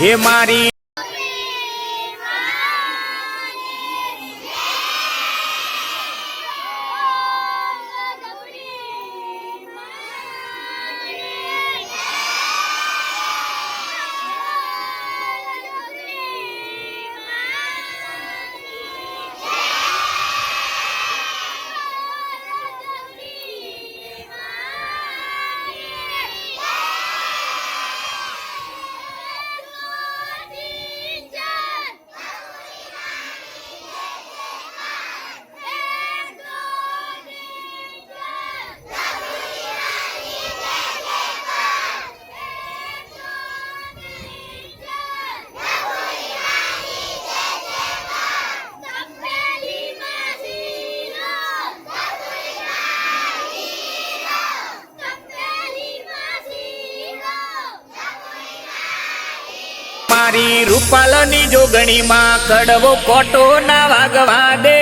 હે મારી મારી રૂપાલની જોગણીમાં કડવો કોટો ના વાગવા દે.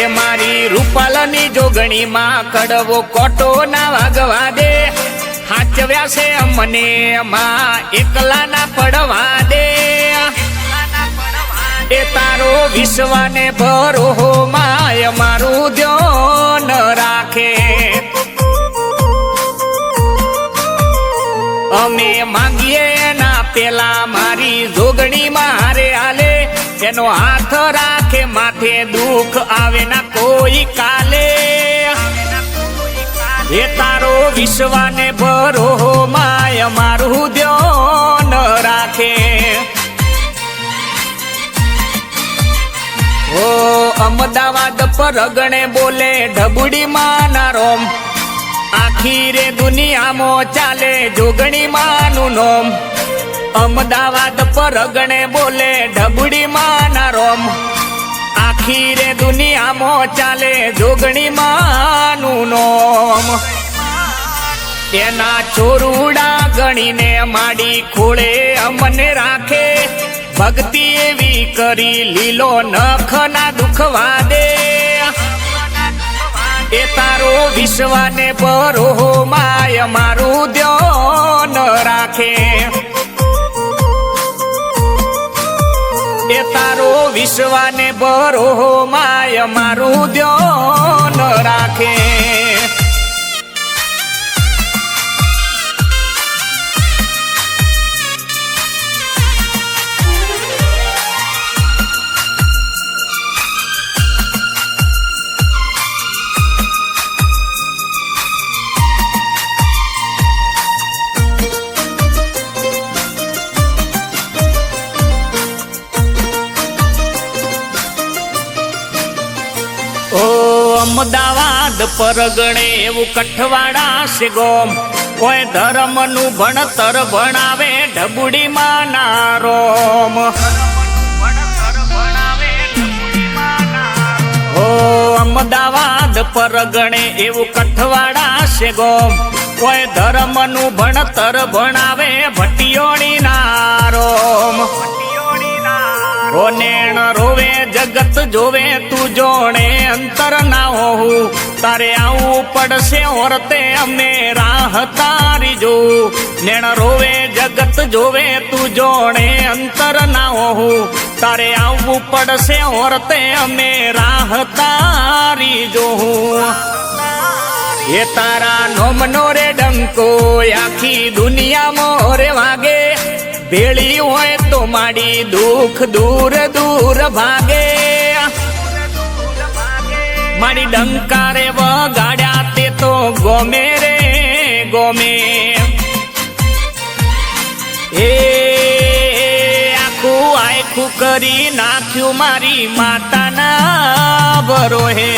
એ મારી રૂપાલની જોગણીમાં કડવો કોટો ના વાગવા દે. હાચવ્યા છે મને માં એકલા ના પડવા દે. એ તારો વિશ્વાને ભરો માય, મારું ધ્યાન માંગીએ એના પેલા મારી જોગણી મારે હાલે. એનો હાથ રાખે, માથે દુઃખ આવે ના કોઈ કાલે. એ તારો વિશ્વાને ભરો માય, મારું ધ્યાન રાખે. ઓ અમદાવાદ પરગણે બોલે ઢબુડી માના રોમ. આખી રે દુનિયામાં ચાલે જોગણી માનું નોમ અમદાવાદ પરગણે બોલે ઢબુડી માં રોમ. આખી દુનિયામાં ચાલે જોગણી માનું નોમ. એના ચોરુડા ગણીને માડી ખોળે અમને રાખે. ભક્તિ એવી કરી લીલો નખ ના દુખવા દે એ તારો વિશ્વાને પરો માય મારું એ તારો વિશ્વાને બરો માય મારું ધ્યાન રાખે. અમદાવાદ પરગણે એવું કઠવાડા છે ગોમ કોઈ ધર્મનું ભણતર ભણાવે ઢબુડી માના રોમ ઓ અમદાવાદ પરગણે એવું કઠવાડા છે ગોમ કોઈ ધર્મનું ભણતર ભણાવે ભટિયોણી નારોમ. ઓ નેણ રોવે જગત જોવે તું જોણે. અંતર ના હોવું તારે આવું પડશે ઓરતે અમે રાહ તારી જો નેણ રોવે જગત જોવે તું જોણે અંતર ના હોવું તારે આવવું પડશે ઓરતે અમે રાહ તારી જોવું એ તારા નોમનો રે ડંકો, આખી દુનિયા મોરે વાગે. ભેળી હોય તો માડી દુઃખ દૂર દૂર ભાગે. મારી ડંકારે વગાડ્યા તે તો ગોમે રે, ગોમે. એ આખું આખું કરી નાખ્યું મારી માતાના બરોહે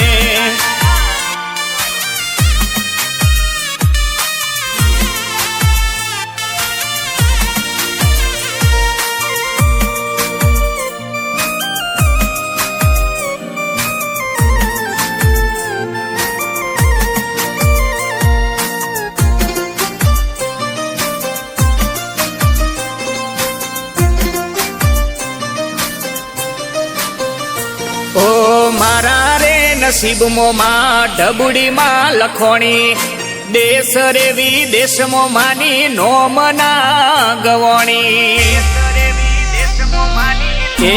નસીબમાં માં લખોણી. દેશ રે વિદેશમાં માની નોમના ગવણી એ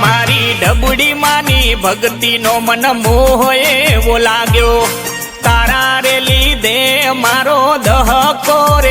મારી ડબડી માની ભક્તિ નો મન મોહ એવો લાગ્યો. તારા રે લીધે મારો દહકો રે